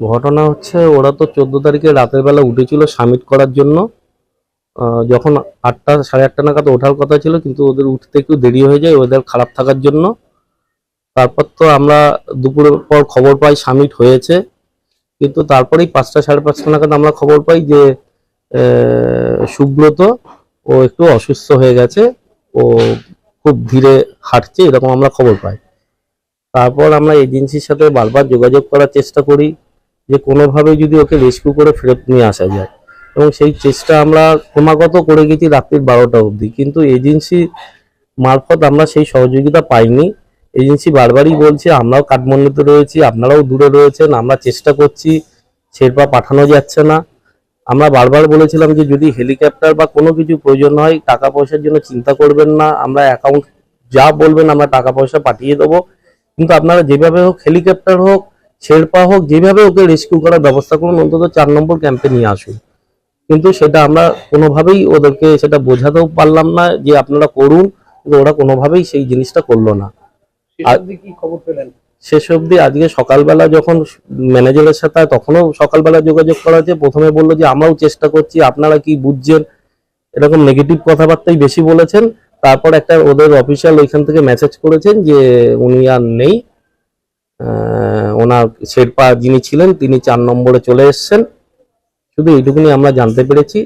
ঘটনা হচ্ছে ওরা তো চোদ্দ তারিখে রাতের বেলা উঠেছিল সামিট করার জন্য। যখন আটটা, সাড়ে আটটা নাগাদ ওঠার কথা ছিল, কিন্তু ওদের উঠতে একটু দেরি হয়ে যায় ওদের খারাপ থাকার জন্য। তারপর তো আমরা দুপুরের পর খবর পাই সামিট হয়েছে। কিন্তু তারপরেই পাঁচটা, সাড়ে পাঁচটা নাগাদ আমরা খবর পাই যে সুব্রত ও একটু অসুস্থ হয়ে গেছে, ও খুব ধীরে হাঁটছে, এরকম আমরা খবর পাই। তারপর আমরা এজেন্সির সাথে বারবার যোগাযোগ করার চেষ্টা করি। যে কোনোভাবে যদি ওকে রেস্কিউ করে ফেরত নিয়ে আসা যায়। এবং সেই চেষ্টা আমরা ক্রমাগত করে গেছি রাত্রির বারোটা অবধি। কিন্তু এজেন্সি মারফত আমরা সেই সহযোগিতা পাইনি। এজেন্সি বারবারই বলছে, আমরাও কাঠমান্ডুতে রয়েছি, আপনারাও দূরে রয়েছেন, আমরা চেষ্টা করছি, শেরপা পাঠানো যাচ্ছে না। আমরা বারবার বলেছিলাম যে যদি হেলিকপ্টার বা কোনো কিছু প্রয়োজন হয়, টাকা পয়সার জন্য চিন্তা করবেন না, আমরা অ্যাকাউন্ট, যা বলবেন আমরা টাকা পয়সা পাঠিয়ে দেবো। কিন্তু আপনারা যেভাবে হোক, হেলিকপ্টার হোক শেরপা হোক যেভাবে ওকে রেস্কিউ করার ব্যবস্থা করুন অন্তত চার নম্বর ক্যাম্পে নিয়ে আসুন। কিন্তু সেটা আমরা কোনোভাবেই ওদেরকে সেটা বোঝাতেও পারলাম না যে আপনারা করুন কিন্তু ওরা কোনোভাবেই সেই জিনিসটা করল না। শেষ অবধি আজকে সকালবেলা যখন ম্যানেজারের সাথে তখনও সকালবেলা যোগাযোগ করা হয়েছে প্রথমে বলল যে আমরাও চেষ্টা করছি আপনারা কি বুঝছেন? এরকম নেগেটিভ কথাবার্তাই বেশি বলেছেন। তারপর একটা ওদের অফিসিয়াল ওইখান থেকে মেসেজ করেছেন যে উনি আর নেই। ওনার শেরপা যিনি ছিলেন তিনি চার নম্বরে চলে এসেছেন। শুধু এইটুকুনি আমরা জানতে পেরেছি।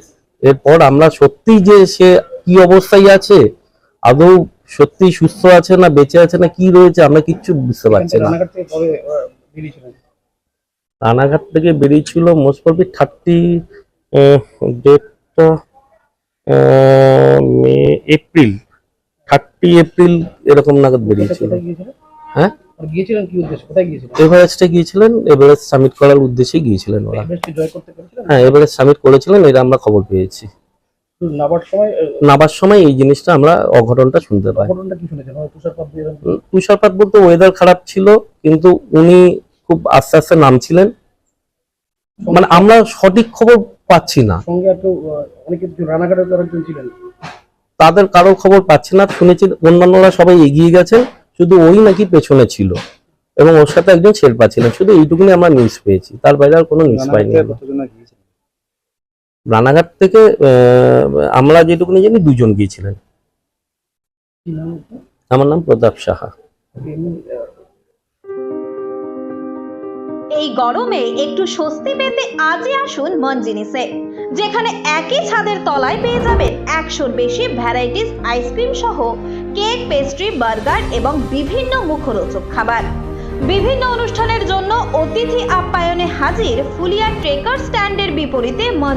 এরপর আমরা সত্যি যে সে কি অবস্থায় আছে আদৌ সত্যি সুস্থ আছে না বেঁচে আছে না কি রয়েছে আমরা কিচ্ছু বুঝতে পারছি না। রানাঘাট থেকে বেরিয়েছিল মোস্ট প্রবলি থার্টি ডেটটা মে এপ্রিল। থার্টি এপ্রিল এরকম নাগাদ বেরিয়েছিল। হ্যাঁ? গিয়েছিলেন কি উদ্দেশ্যে? কোথায় গিয়েছিলেন? এভারেস্টে গিয়েছিলেন এভারেস্ট সামিট করার উদ্দেশ্যে গিয়েছিলেন ওরা। এভারেস্টে জয় করতে পেরেছিলেন? হ্যাঁ এভারেস্ট সামিট করেছিলেন এটা আমরা খবর পেয়েছি। নাবার সময় নাবার সময় এই জিনিসটা আমরা অঘটনটা শুনতে পাই। কি শুনেছেন? তুষারপাত বলতে ওয়েদার খারাপ ছিল কিন্তু উনি খুব আস্তে আস্তে নামছিলেন। মানে আমরা সঠিক খবর পাচ্ছি না। সঙ্গে আর অনেকে রানাঘাটের তো ছিলেন তাদের কারোর খবর পাচ্ছি না শুনেছি অন্যান্যরা সবাই এগিয়ে গেছেন। শুধু ওই নাকি পেছনে ছিল এবং ওর সাথে একজন শেরপা ছিলেন শুধু এইটুকুনি আমরা নিউজ পেয়েছি। তার বাইরে আর কোনো নিউজ পাইনি রানাঘাট থেকে আমরা যেটুকুনি জানি দুজন গিয়েছিলেন? আমার নাম প্রতাপ সাহা। এই গরমে একটু স্বস্তি পেতে আজই আসুন মন জিনিসে যেখানে একই ছাদের তলায় পেয়ে যাবেন একশোর বেশি ভ্যারাইটিস আইসক্রিম সহ কেক, পেস্ট্রি, বার্গার এবং বিভিন্ন মুখরোচক খাবার। বিভিন্ন অনুষ্ঠানের জন্য অতিথি আপ্যায়নে হাজির ফুলিয়া ট্রেকার স্ট্যান্ডের বিপরীতে মন